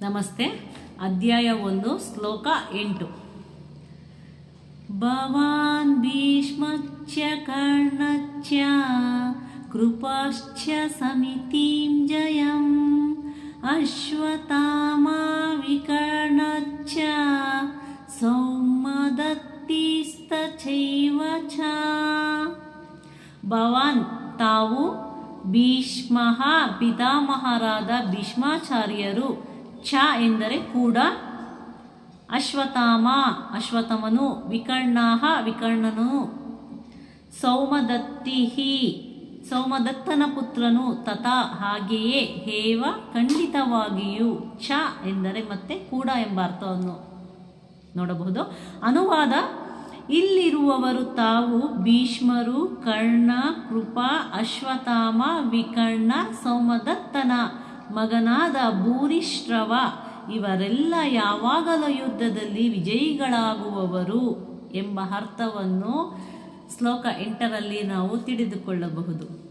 ನಮಸ್ತೆ. ಅಧ್ಯಾಯ ಒಂದು, ಶ್ಲೋಕ ಎಂಟು. ಭವಾನ್ ಭೀಷ್ಮಚ್ಚ ಕರ್ಣಚ್ಚ ಕೃಪಾಶ್ಚ ಸಮಿತಿಂ ಜಯಂ ಅಶ್ವತ್ಥಾಮಾ ವಿಕರ್ಣಚ್ಚ ಸೌಮದತ್ತಿಸ್ತಚೈವ ಚ ಭವಾನ್, ತಾವು ಭೀಷ್ಮ ಪಿತಾಮಹರಾದ ಭೀಷ್ಮಾಚಾರ್ಯರು ಚ ಎಂದರೆ ಕೂಡ ಅಶ್ವತಾಮ ಅಶ್ವತಮನು ವಿಕರ್ಣಾಹ, ವಿಕರ್ಣನು. ಸೌಮದತ್ತಿಹಿ, ಸೌಮದತ್ತನ ಪುತ್ರನು ತಥಾ ಹಾಗೆಯೇ ಹೇವ ಖಂಡಿತವಾಗಿಯೂ ಛ ಎಂದರೆ ಮತ್ತೆ ಕೂಡ ಎಂಬ ಅರ್ಥವನ್ನು ನೋಡಬಹುದು. ಅನುವಾದ, ಇಲ್ಲಿರುವವರು ತಾವು ಭೀಷ್ಮರು, ಕರ್ಣ, ಕೃಪಾ ಅಶ್ವತ್ಥಾಮ ವಿಕರ್ಣ, ಸೌಮದತ್ತನ ಮಗನಾದ ಭೂರಿಶ್ರವ ಇವರೆಲ್ಲ ಯಾವಾಗಲೂ ಯುದ್ಧದಲ್ಲಿ ವಿಜಯಿಗಳಾಗುವವರು ಎಂಬ ಅರ್ಥವನ್ನು ಶ್ಲೋಕ ಎಂಟರಲ್ಲಿ ನಾವು ತಿಳಿದುಕೊಳ್ಳಬಹುದು.